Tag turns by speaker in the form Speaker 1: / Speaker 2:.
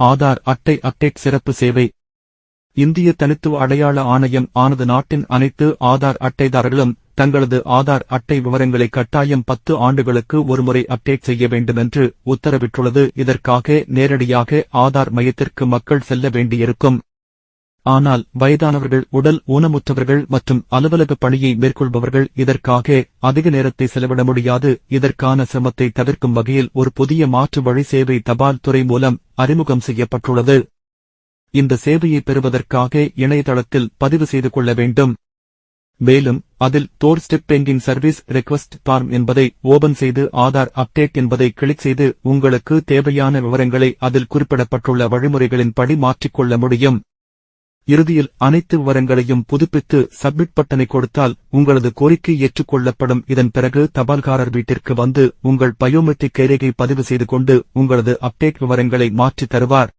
Speaker 1: ஆதார் அட்டை அப்டேட் சிறப்பு சேவை. இந்திய தனித்துவ அடையாள ஆணையம் ஆனது நாட்டின் அனைத்து ஆதார் அட்டைதாரர்களும் தங்களது ஆதார் அட்டை விவரங்களை கட்டாயம் பத்து ஆண்டுகளுக்கு ஒருமுறை அப்டேட் செய்ய வேண்டுமென்று உத்தரவிட்டுள்ளது. இதற்காக நேரடியாக ஆதார் மையத்திற்கு மக்கள் செல்ல வேண்டியிருக்கும். ஆனால் வயதானவர்கள் உடல் ஊனமுற்றவர்கள் மற்றும் அலுவலக பணியை மேற்கொள்பவர்கள் இதற்காக அதிக நேரத்தை செலவிட முடியாது. இதற்கான சிரமத்தை தவிர்க்கும் வகையில் ஒரு புதிய மாற்று வழி சேவை தபால் துறை மூலம் அறிமுகம் செய்யப்பட்டுள்ளது. இந்த சேவையை பெறுவதற்காக இணையதளத்தில் பதிவு செய்து கொள்ள வேண்டும். மேலும் அதில் door step banking service request form என்பதை ஓபன் செய்து ஆதார் அப்டேட் என்பதை கிளிக் செய்து உங்களுக்கு தேவையான விவரங்களை அதில் குறிப்பிடப்பட்டுள்ள வழிமுறைகளின்படி மாற்றிக்கொள்ள முடியும். இறுதியில் அனைத்து விவரங்களையும் புதுப்பித்து சப்மிட் பட்டனை கொடுத்தால் உங்களது கோரிக்கை ஏற்றுக்கொள்ளப்படும். இதன் பிறகு தபால்காரர் வீட்டிற்கு வந்து உங்கள் பயோமெட்ரிக் கைரேகை பதிவு செய்து கொண்டு உங்களது அப்டேட் விவரங்களை மாற்றித் தருவார்.